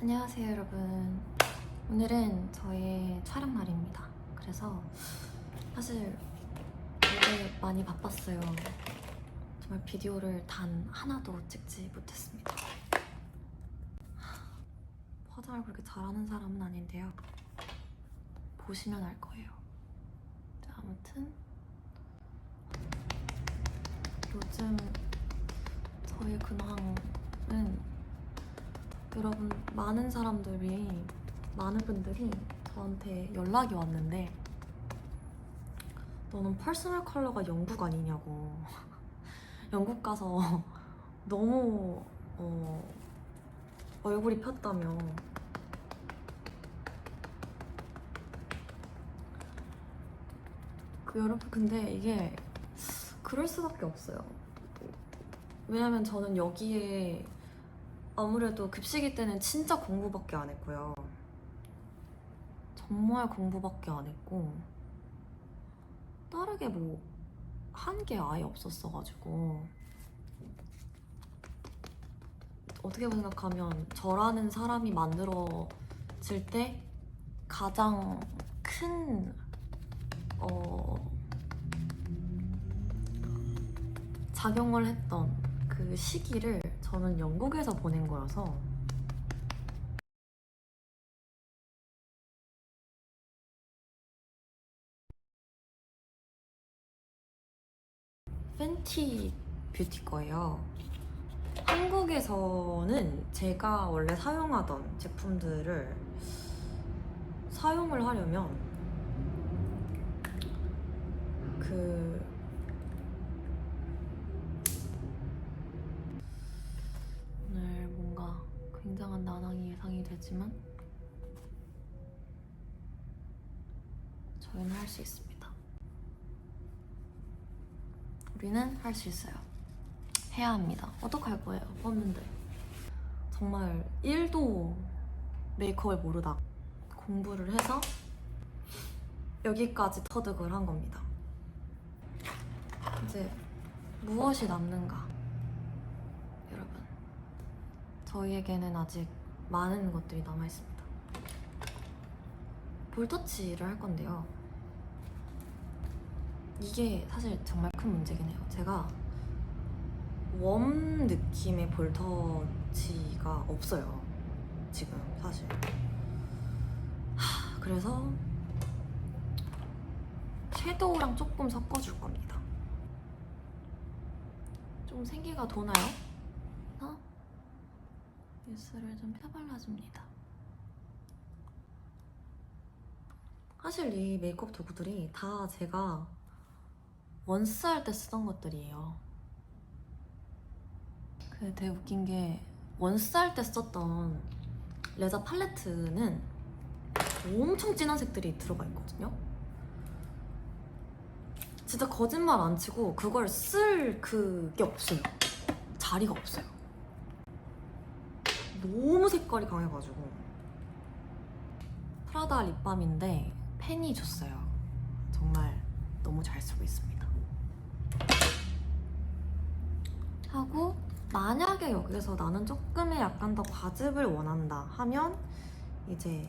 안녕하세요 여러분. 오늘은 저의 촬영 날입니다. 그래서 사실 되게 많이 바빴어요. 정말 비디오를 단 하나도 찍지 못했습니다. 화장을 그렇게 잘하는 사람은 아닌데요. 보시면 알 거예요. 자, 아무튼 요즘 저의 근황은 여러분 많은 사람들이 많은 분들이 저한테 연락이 왔는데 너는 퍼스널 컬러가 영국 아니냐고. 영국 가서 너무 어, 얼굴이 폈다며. 그 여러분 근데 이게 그럴 수밖에 없어요. 왜냐면 저는 여기에 아무래도 급식이 때는 진짜 공부밖에 안 했고요. 정말 공부밖에 안 했고 다르게 뭐 한 게 아예 없었어가지고 어떻게 생각하면 저라는 사람이 만들어질 때 가장 큰 어, 작용을 했던 그 시기를 저는 영국에서 보낸 거라서 팬티 뷰티 거예요. 한국에서는 제가 원래 사용하던 제품들을 사용을 하려면 그 오늘 뭔가 굉장한 되지만 저희는 할 수 있습니다. 우리는 할 수 있어요. 해야 합니다. 어떡할 거예요? 없는데. 정말 1도 메이크업을 모르다 공부를 해서 여기까지 터득을 한 겁니다. 이제 무엇이 남는가? 여러분. 저희에게는 아직 많은 것들이 남아 있습니다. 볼터치를 할 건데요. 이게 사실 정말 큰 문제긴 해요. 제가 웜 느낌의 볼터치가 없어요. 지금 사실. 하, 그래서 섀도우랑 조금 섞어줄 겁니다. 좀 생기가 도나요? 어? 뉴스를 좀 펴발라줍니다. 사실 이 메이크업 도구들이 다 제가 원스 할 때 쓰던 것들이에요. 그 되게 웃긴 게 원스 할 때 썼던 레자 팔레트는 엄청 진한 색들이 들어가 있거든요. 진짜 거짓말 안 치고 그걸 쓸 그게 없어요. 자리가 없어요. 너무 색깔이 강해가지고 프라다 립밤인데 팬이 줬어요. 정말 너무 잘 쓰고 있습니다. 하고 만약에 여기서 나는 조금의 약간 더 과즙을 원한다 하면 이제